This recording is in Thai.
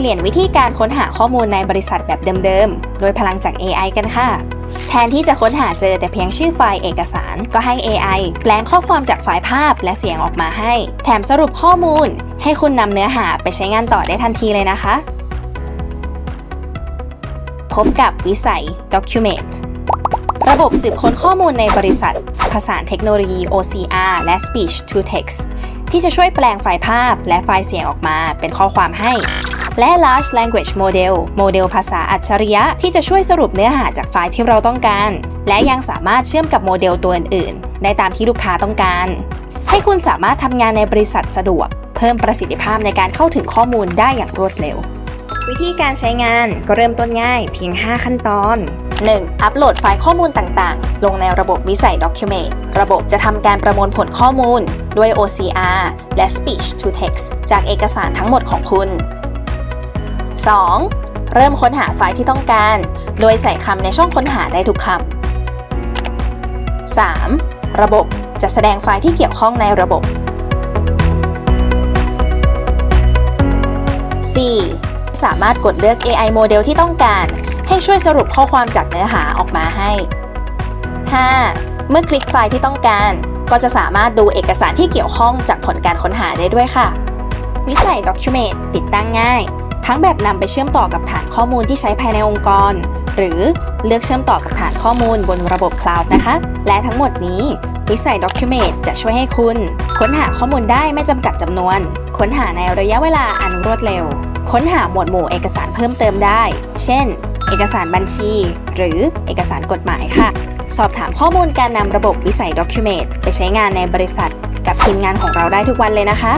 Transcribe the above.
เปลี่ยนวิธีการค้นหาข้อมูลในบริษัทแบบเดิมๆ โดยพลังจาก AI กันค่ะ แทนที่จะค้นหาเจอแต่เพียงชื่อไฟล์เอกสาร ก็ให้ AI แปลงข้อความจากไฟล์ภาพและเสียงออกมาให้ แถมสรุปข้อมูล ให้คุณนำเนื้อหาไปใช้งานต่อได้ทันทีเลยนะคะ พบกับวิสัย Document ระบบสืบค้นข้อมูลในบริษัท ผสานเทคโนโลยี OCR และ Speech to Text ที่จะช่วยแปลงไฟล์ภาพและไฟล์เสียงออกมาเป็นข้อความให้ และ Large Language Model โมเดลภาษาอัจฉริยะที่จะช่วยสรุปเนื้อหาจากไฟล์ที่เราต้องการ และยังสามารถเชื่อมกับโมเดลตัวอื่นๆ ได้ตามที่ลูกค้าต้องการ ให้คุณสามารถทำงานในบริษัทสะดวก เพิ่มประสิทธิภาพในการเข้าถึงข้อมูลได้อย่างรวดเร็ววิธีการใช้งานก็เริ่มต้นง่ายเพียง 5 ขั้นตอน 1. อัปโหลดไฟล์ข้อมูลต่างๆ ลงในระบบวิสัย Document ระบบจะทำการประมวลผลข้อมูล ด้วย OCR และ Speech to Text จากเอกสารทั้งหมดของคุณ 2. เริ่มค้นหาไฟล์ที่ต้องการ โดยใส่คำในช่องค้นหาได้ทุกคำ 3. ระบบจะแสดงไฟล์ที่เกี่ยวข้องในระบบ 4. สามารถกดเลือก AI โมเดลที่ต้องการ ให้ช่วยสรุปข้อความจากเนื้อหาออกมาให้ 5. เมื่อคลิกไฟล์ที่ต้องการ ก็จะสามารถดูเอกสารที่เกี่ยวข้องจากผลการค้นหาได้ด้วยค่ะ วิสัย Document ติดตั้งง่าย ทั้งแบบนำไปเชื่อมต่อกับฐานข้อมูลที่ใช้ภายในองค์กร หรือเลือกเชื่อมต่อกับฐานข้อมูลบนระบบคลาวด์นะคะ และทั้งหมดนี้วิสัย Document จะช่วยให้คุณ ค้นหาข้อมูลได้ไม่จำกัดจำนวน ค้นหาในระยะเวลาอันรวดเร็ว ค้นหาหมวดหมู่เอกสารเพิ่มเติมได้ เช่น เอกสารบัญชี หรือเอกสารกฎหมายค่ะ สอบถามข้อมูลการนำระบบวิสัย Document ไปใช้งานในบริษัท กับทีมงานของเราได้ทุกวันเลยนะคะ